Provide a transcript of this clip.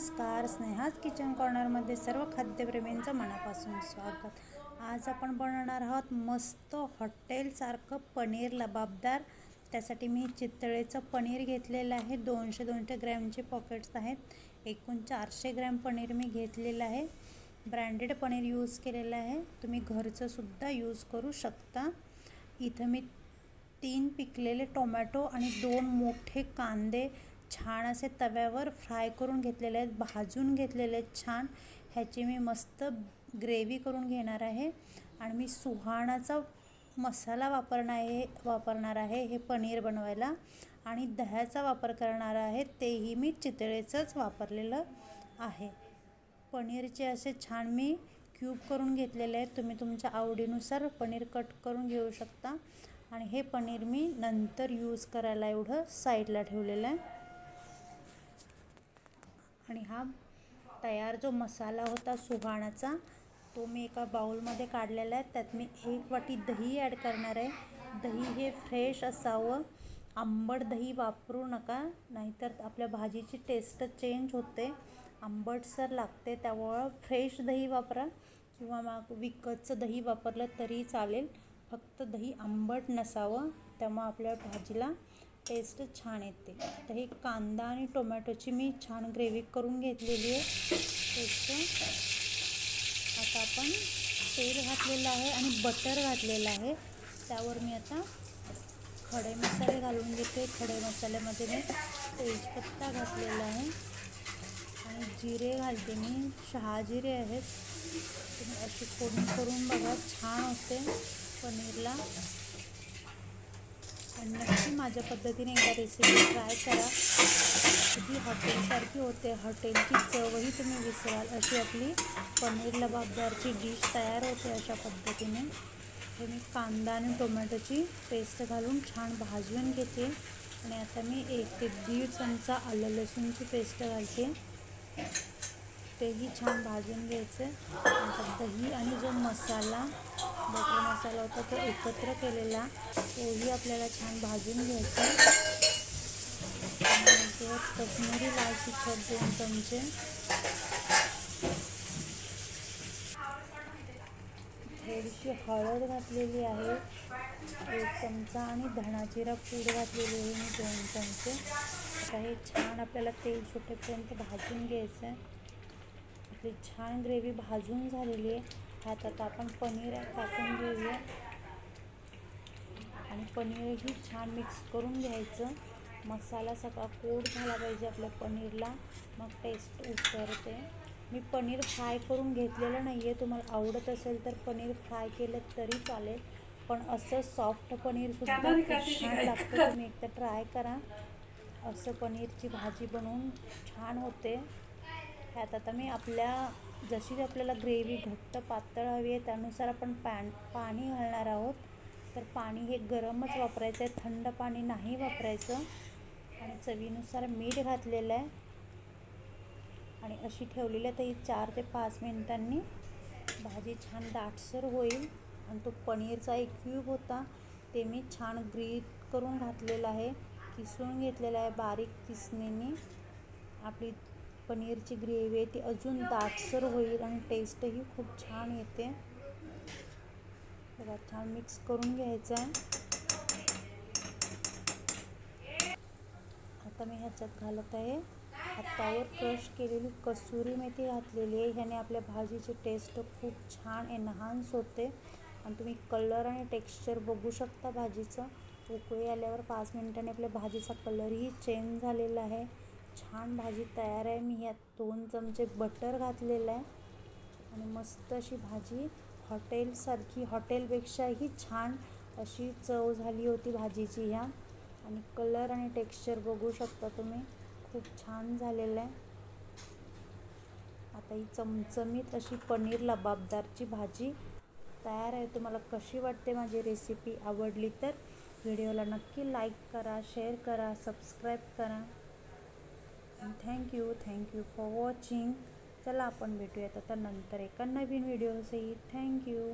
नमस्कार स्नेहाज किचन कॉर्नरमध्ये सर्व खाद्यप्रेमींचं मनापासून स्वागत. आज आपण बनवणार आहोत मस्त हॉटेलसारखं पनीर लबाबदार. त्यासाठी मी चितळेचं पनीर घेतलेलं आहे. दोनशे दोनशे ग्रॅमचे पॉकेट्स आहेत. एकूण चारशे ग्रॅम पनीर मी घेतलेलं आहे. ब्रँडेड पनीर यूज केलेलं आहे. तुम्ही घरचंसुद्धा यूज करू शकता. इथं मी तीन पिकलेले टोमॅटो आणि दोन मोठे कांदे छान असे तव्यावर फ्राय करून घेतलेले आहेत भाजून घेतलेले आहेत छान. ह्याची मी मस्त ग्रेव्ही करून घेणार आहे. आणि मी सुहाणाचा मसाला वापरणार आहे वापरणार आहे हे पनीर बनवायला. आणि दह्याचा वापर करणार आहे तेही मी चितळेचंच वापरलेलं आहे. पनीरचे असे छान मी क्यूब करून घेतलेले आहेत. तुम्ही तुमच्या आवडीनुसार पनीर कट करून घेऊ शकता. आणि हे पनीर मी नंतर यूज करायला एवढं साईडला ठेवलेलं आहे. आणि हा तयार जो मसाला होता सुहाणाचा तो मी एका बाउलमध्ये काढलेला आहे. त्यात मी एक वाटी दही ॲड करणार आहे. दही हे फ्रेश असावं. आंबट दही वापरू नका नाहीतर आपल्या भाजीची टेस्ट चेंज होते. आंबटसर लागते त्यामुळं फ्रेश दही वापरा किंवा मग विकतचं दही वापरलं तरी चालेल. फक्त दही आंबट नसावं त्यामुळं आपल्या भाजीला टेस्ट छान येते. तर ही कांदा आणि टोमॅटोची मी छान ग्रेव्ही करून घेतलेली आहे. टेस्ट आता आपण तेल घातलेलं आहे आणि बटर घातलेलं आहे. त्यावर मी आता खडे मसाले घालून घेते. खडे मसाल्यामध्ये मी तेजपत्ता घातलेला आहे. आणि जिरे घालते मी. शहाजिरे आहेत. तुम्ही अशी फोडणी करून बघा. छान होते. पनीरला आणि नक्की माझ्या पद्धतीने एकदा रेसिपी ट्राय करा. अगदी हॉटेलसारखी होते. हॉटेलची चवही तुम्ही विसराल. अशी आपली पनीर लबाबदारची डिश तयार होते अशा पद्धतीने. हे मी कांदा आणि टोमॅटोची पेस्ट घालून छान भाजून घेते. आणि आता मी एक ते दीड चमचा आलं लसूणची पेस्ट घालते. तेही छान भाजून घ्यायचं. नंतर दही आणि जो मसाला बटर मसाला होता तो एकत्र केलेला तोही आपल्याला छान भाजून घ्यायचा. नंतर कश्मीरी लाल तिखट दोन चमचे. थोडीशी हळद घातलेली आहे. एक चमचा आणि धणाजिरा पूड घातलेली आहे मी दोन चमचे. आता हे छान आपल्याला तेल सुटेपर्यंत भाजून घ्यायचं आहे आपली छान ग्रेव्ही भाजून झालेली आहे. ह्यात आता आपण पनीर टाकून घेऊया. आणि पनीरही छान मिक्स करून घ्यायचं. मसाला सगळा कोट झाला पाहिजे आपल्या पनीरला. मग टेस्ट उतरते. मी पनीर फ्राय करून घेतलेलं नाही आहे तुम्हाला आवडत असेल तर पनीर फ्राय केलं तरी चालेल. पण असं सॉफ्ट पनीरसुद्धा खूप छान लागतं. तुम्ही एकदा ट्राय करा. असं पनीरची भाजी बनवून छान होते. ह्यात आता मी आपल्या जशी आपल्याला ग्रेव्ही घट्ट पातळ हवी आहे त्यानुसार आपण पॅन पाणी घालणार आहोत. तर पाणी हे गरमच वापरायचं आहे थंड पाणी नाही वापरायचं. आणि चवीनुसार मीठ घातलेलं आहे. आणि अशी ठेवलेली आहे तर ही चार ते पाच मिनिटांनी भाजी छान दाटसर होईल. आणि तो पनीरचा एक क्यूब होता ते मी छान ग्रीट करून घातलेला आहे किसून घेतलेला आहे बारीक किसणीने. आपली पनीरची ग्रेव्ही आहे ती अजून दाटसर होईल आणि टेस्टही खूप छान येते. बघा छान मिक्स करून घ्यायचं आहे. आता मी ह्याच्यात घालत आहे हातावर क्रश केलेली कसुरी मेथी घातलेली आहे. ह्याने आपल्या भाजीची टेस्ट खूप छान एनहान्स होते. आणि तुम्ही कलर आणि टेक्स्चर बघू शकता भाजीचं. उकळी आल्यावर पाच मिनिटांनी आपल्या भाजीचा कलरही चेंज झालेला आहे. छान भाजी तयार आहे. मी यात दोन चमचे बटर घातलेलं आहे. आणि मस्त अशी भाजी हॉटेलसारखी हॉटेलपेक्षाही छान अशी चव झाली होती भाजीची ह्या. आणि कलर आणि टेक्स्चर बघू शकता तुम्ही. खूप छान झालेलं आहे. आता ही चमचमीत अशी पनीर लबाबदारची भाजी तयार आहे. तुम्हाला कशी वाटते माझी रेसिपी आवडली तर व्हिडिओला नक्की लाईक करा शेअर करा सबस्क्राईब करा. थँक्यू थँक्यू फॉर वॉचिंग चला आपण भेटूयात आता नंतर एका नवीन व्हिडिओसही थँक्यू